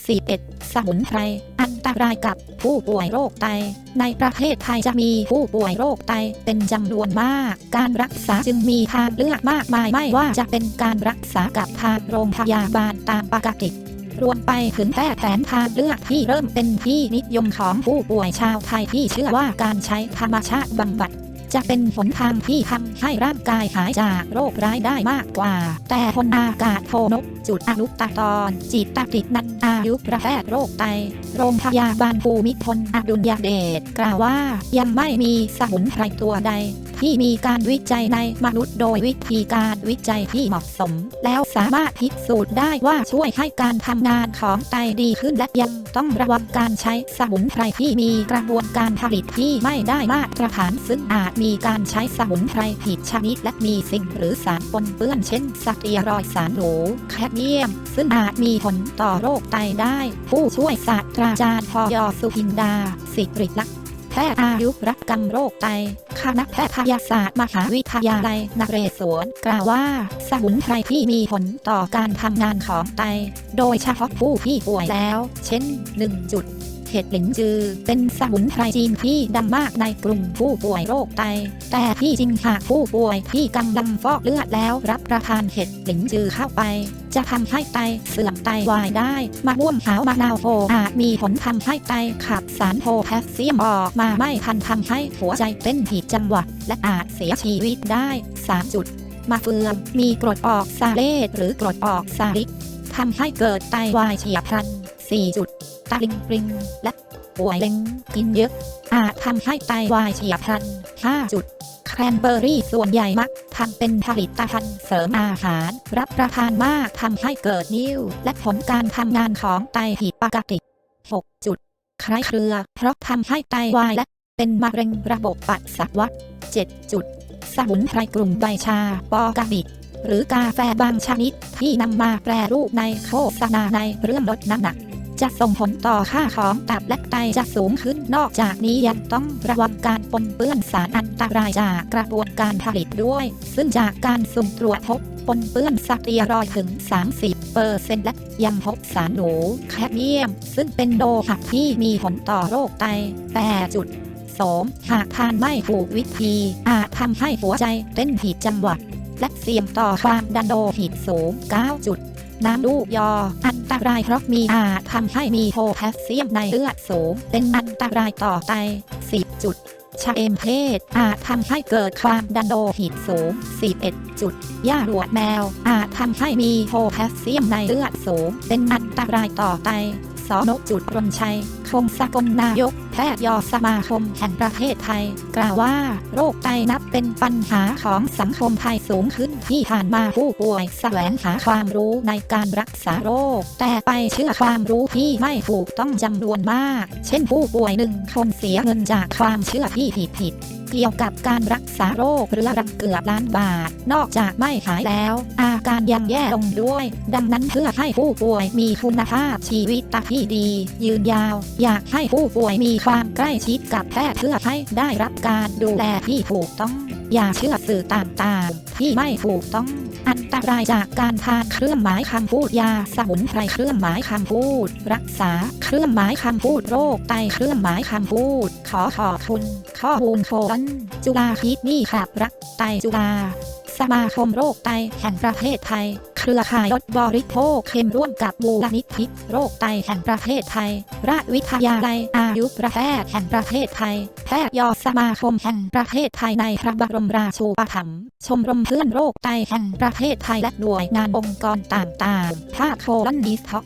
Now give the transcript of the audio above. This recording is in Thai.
41สมุนไพรอันตรายกับผู้ป่วยโรคไต ในประเทศไทยจะมีผู้ป่วยโรคไตเป็นจำนวนมาก การรักษาจึงมีทางเลือกมากมายไม่ว่าจะเป็นการรักษากับทางโรงพยาบาลตามปกติ รวมไปถึงแพทย์แผนทางเลือกที่เริ่มเป็นที่นิยมของผู้ป่วยชาวไทยที่เชื่อว่าการใช้ธรรมชาติบำบัด จะเป็นหนทางที่ทำให้ร่างกายหายจากโรคร้ายได้มากกว่า แต่พลอากาศโทนกจุดอนุตตอนจิตตติดนันอายุประแพทย์โรคไต โรงพยาบาลภูมิพลอดุลยเดชกล่าวว่ายังไม่มีสมุนไพรตัวใด ที่มีการวิจัยในมนุษย์โดยวิธีการวิจัยที่เหมาะสม แล้วสามารถพิสูจน์ได้ว่าช่วยให้การทำงานของไตดีขึ้นและยังต้องระวังการใช้สมุนไพรที่มีกระบวนการผลิตที่ไม่ได้มาตรฐานซึ่งอาจมีการใช้สมุนไพรผิดชนิดและมีสิ่งหรือสารปนเปื้อนเช่นสเตียรอยด์สารหรูแคดเมียม ซึ่งอาจมีผลต่อโรคไตได้ ผู้ช่วยศาสตราจารย์พยสุพินดา สิริลักษ แพทย์อายุรกรรมโรคไต คณะแพทยศาสตร์มหาวิทยาลัยนเรศวรกล่าวว่า สมุนไพรที่มีผลต่อการทำงานของไต โดยเฉพาะผู้ที่ป่วยแล้ว เช่น1จุด เห็ดหลินจือ เป็นสมุนไพรจีนที่ดังมากในกลุ่มผู้ป่วยโรคไต แต่ที่จริงหากผู้ป่วยที่กำลังฟอกเลือดแล้วรับประทานเห็ดหลินจือเข้าไป จะทำให้ไตเสื่อมไตวายได้มะม่วงหาวมะนาวโพอาจมีผลทำให้ไตขับสารโพแทสเซียมออกมาไม่ทันทำให้หัวใจเต้นผิดจังหวะและอาจเสียชีวิตได้ 3 จุดมะเฟืองมีกรดออกซาเลตหรือกรดออกซาลิกทำให้เกิดไตวายเฉียบพลัน4จุด ตะลิงปริง และป่วยเล็งกินเยอะอาจทำให้ไตวายเฉียบพลัน 5 จุด แครนเบอร์รี่ส่วนใหญ่มักทำเป็นผลิตภัณฑ์เสริมอาหาร รับประทานมากทำให้เกิดนิ่ว และผลการทำงานของไตผิดปกติ 6 จุด คล้ายเครือ เพราะทำให้ไตวายและเป็นมะเร็งระบบปัสสาวะ 7 จุด สมุนไพรกลุ่มใบชาปอกาบิหรือกาแฟบางชนิดที่นำมาแปรรูปในโฆษณาในเรื่องลดน้ำหนัก จะส่งผลต่อค่าของตับและไตจะสูงขึ้นนอกจากนี้ยังต้องระวังการปนเปื้อนสารอันตรายจากกระบวนการผลิตด้วย ซึ่งจากการสุ่มตรวจพบปนเปื้อนสเตียรอยถึง 30เปอร์เซ็นต์และยังพบสารหนูแคดเมียม ซึ่งเป็นโลหะที่มีผลต่อโรคไต8จุด 2. หากทานไม่ถูกวิธี อาจทำให้หัวใจเต้นผิดจังหวะและเสี่ยงต่อความดันโลหิตสูง9จุด น้ำลูกยอ อันตรายเพราะมีอาจทำให้มีโพแทสเซียมในเลือดสูง เป็นอันตรายต่อไต10จุดชาเอมเพศอาจทำให้เกิดความดันโลหิตสูง 11 จุดยาหลวดแมว อาจทำให้มีโพแทสเซียมในเลือดสูง เป็นอันตรายต่อไต นกจุดรนชัย คงสกลนายก แพทยสมาคมแห่งประเทศไทย กล่าวว่า โรคไตนับเป็นปัญหาของสังคมไทยสูงขึ้นที่ผ่านมาผู้ป่วยแสวงหาความรู้ในการรักษาโรค แต่ไปเชื่อความรู้ที่ไม่ถูกต้องจำนวนมาก เช่นผู้ป่วยหนึ่งคนเสียเงินจากความเชื่อที่ผิดผิด เกี่ยวกับการรักษาโรคเรื้อรังเกือบล้านบาท นอกจากไม่หายแล้ว อาการยังแย่ลงด้วย ดังนั้นเพื่อให้ผู้ป่วยมีคุณภาพชีวิตที่ดี ยืนยาว อยากให้ผู้ป่วยมีความใกล้ชิดกับแพทย์เพื่อให้ได้รับการดูแลที่ถูกต้อง อย่าเชื่อสื่อต่างๆที่ไม่ถูกต้อง อันตรายจากการทานเครื่องหมายคำพูดยาสมุนไพรเครื่องหมายคำพูด รักษาเครื่องหมายคำพูดโรคไตเครื่องหมายคำพูด ขอขอบคุณข้อมูลโฟนจุฬาคิดนี่ครับรักไตจุฬาสมาคมโรคไตแห่งประเทศไทย เครือข่ายลดบริโภคเค็มร่วมกับมูลนิธิโรคไตแห่งประเทศไทย ราชวิทยาลัยอายุรแพทย์แห่งประเทศไทย แพทยสมาคมแห่งประเทศไทยในพระบรมราชูปถัมภ์ ชมรมเพื่อนโรคไตแห่งประเทศไทยและหน่วยงานองค์กรต่างๆ ภาคโคลันดิสท็อก